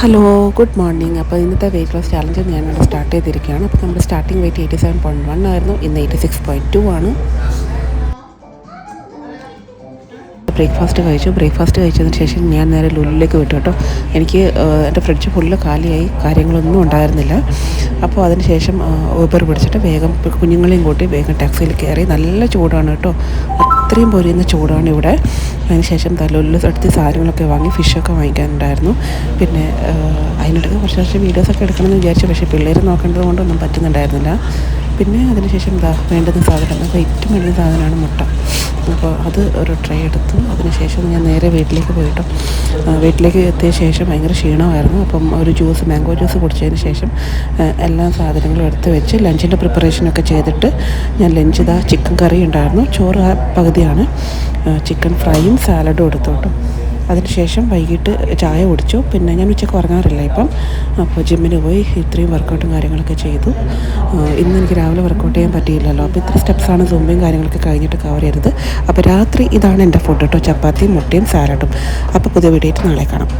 Hello good morning അപ്പോൾ ഇന്നത്തെ weight loss challenge ഞാനിവിടെ സ്റ്റാർട്ട് ചെയ്തിരിക്കുകയാണ്. അപ്പോൾ നമ്മുടെ starting weight eighty seven point one ആയിരുന്നു. ഇന്ന് എയ്റ്റി സിക്സ് പോയിന്റ് ടു ആണ്. ബ്രേക്ക്ഫാസ്റ്റ് കഴിച്ചു. ബ്രേക്ക്ഫാസ്റ്റ് കഴിച്ചതിന് ശേഷം ഞാൻ നേരെ ലുള്ളിലേക്ക് വിട്ടു കേട്ടോ. എനിക്ക് എന്റെ ഫ്രിഡ്ജ് ഫുള്ള് കാലിയായി. കാര്യങ്ങളൊന്നും ഉണ്ടായിരുന്നില്ല. അപ്പോൾ അതിന് ശേഷം ഊബർ പിടിച്ചിട്ട് വേഗം കുഞ്ഞുങ്ങളെയും കൂട്ടി വേഗം ടാക്സിയിൽ കയറി. നല്ല ചൂടാണ് കേട്ടോ. അത്രയും പൊരിയുന്ന ചൂടാണ് ഇവിടെ. അതിനുശേഷം തലുള്ളിൽ അടുത്ത് സാധനങ്ങളൊക്കെ വാങ്ങി ഫിഷൊക്കെ വാങ്ങിക്കാനുണ്ടായിരുന്നു. പിന്നെ അതിനിടയ്ക്ക് കുറച്ച് കുറച്ച് വീഡിയോസൊക്കെ എടുക്കണമെന്ന് വിചാരിച്ചു. പക്ഷേ പിള്ളേർ നോക്കേണ്ടത് കൊണ്ടൊന്നും പറ്റുന്നുണ്ടായിരുന്നില്ല. പിന്നെ അതിനുശേഷം എന്താ വേണ്ടുന്ന സാധനം ഏറ്റവും വേണ്ടുന്ന സാധനമാണ് മുട്ട. അപ്പോൾ അത് ഒരു ട്രൈ എടുത്തു. അതിനുശേഷം ഞാൻ നേരെ വീട്ടിലേക്ക് പോയിട്ടു വീട്ടിലേക്ക് എത്തിയ ശേഷം ഭയങ്കര ക്ഷീണമായിരുന്നു. അപ്പം ഒരു ജ്യൂസ് മാംഗോ ജ്യൂസ് കുടിച്ചതിന് ശേഷം എല്ലാ സാധനങ്ങളും എടുത്ത് വെച്ച് ലഞ്ചിന്റെ പ്രിപ്പറേഷനൊക്കെ ചെയ്തിട്ട് ഞാൻ ലഞ്ച് ഇതാ ചിക്കൻ കറി ഉണ്ടായിരുന്നു. ചോറ് പകുതിയാണ്. ചിക്കൻ ഫ്രൈയും സാലഡും എടുത്തു കേട്ടോ. അതിനുശേഷം വൈകിട്ട് ചായ കുടിച്ചു. പിന്നെ ഞാൻ ഉച്ചയ്ക്ക് ഉറങ്ങാറില്ല ഇപ്പം. അപ്പോൾ ജിമ്മിന് പോയി ഇത്രയും വർക്കൗട്ടും കാര്യങ്ങളൊക്കെ ചെയ്തു. ഇന്ന് എനിക്ക് രാവിലെ വർക്കൗട്ട് ചെയ്യാൻ പറ്റിയില്ലല്ലോ. അപ്പോൾ ഇത്ര സ്റ്റെപ്സാണ് സുമ്പയും കാര്യങ്ങളൊക്കെ കഴിഞ്ഞിട്ട് കവർ ചെയ്തത്. അപ്പോൾ രാത്രി ഇതാണ് എന്റെ ഫുഡ് കേട്ടോ ചപ്പാത്തിയും മുട്ടയും സാലഡും അപ്പോൾ പുതിയ വീഡിയോ നാളെ കാണാം.